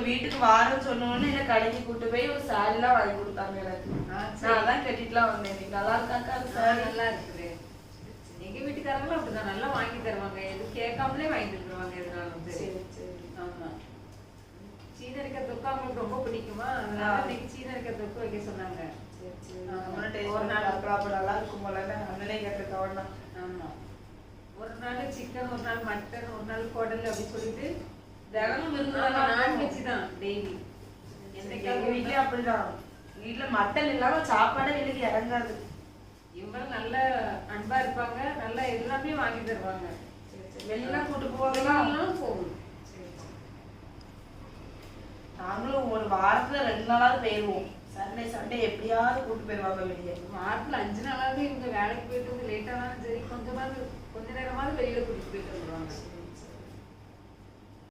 உங்க வீட்டுக்கு வாரேன்னு சொன்னோன்னு என்ன கடைக்கு கூட்டு போய் ஒரு saree எல்லாம் வாங்கி கொடுத்தாங்க எனக்கு. சரி. நான் அதான் கட்டிட்டுலாம் வந்தேன். இன்னைக்கு நல்லா இருக்காக்கா saree? நல்லா இருக்குது. எங்க வீட்டுக்காரங்களும் அப்படிதான். நல்லா வாங்கி தருவாங்க. எது கேட்காமலே வாங்கி தருவாங்க சரி. சரி சரி. ஆமா. சீனரிக்காய் தொக்கு அவங்களுக்கு ரொம்ப பிடிக்குமா? அதனால. இன்னைக்கு சீனரிக்காய் தொக்கு வைக்க சொன்னாங்க. சரி சரி. ஒரு நாள். பார்க்கலாம் அப்ப நல்லா இருக்கும் போல அண்ணனே கேட்டிருக்கவனா ஆமா. ஒரு நாள் சிக்கன் ஒரு நாள் மட்டன் ஒரு நாள் குடல் அப்படி சொல்லிட்டு தினமும் நான்வெஜ் தான் டெய்லி எங்க வீட்லயும் அப்படிதான். வீட்ல மட்டன் இல்லாம சாப்பாடே வீட்டுக்கு இறங்காது. இவங்க நல்ல அன்பா இருப்பாங்க நல்லா எல்லாமே வாங்கி தருவாங்க. வெளியெல்லாம் கூட்டு வெளியெல்லாம் போகும் நாங்களும் ஒரு வாரத்துல ரெண்டு நாளாவது போயிருவோம். சண்டே சண்டே எப்படியாவது கூட்டு போயிருவாங்க வெளியே. வாரத்துல அஞ்சு நாளாவது இவங்க வேலைக்கு போயிட்டு வந்து லேட் ஆனாலும் சரி கொஞ்சமாவது கொஞ்ச நேரமாவது வெளியில கூட்டிட்டு போயிட்டு வந்துருவாங்க.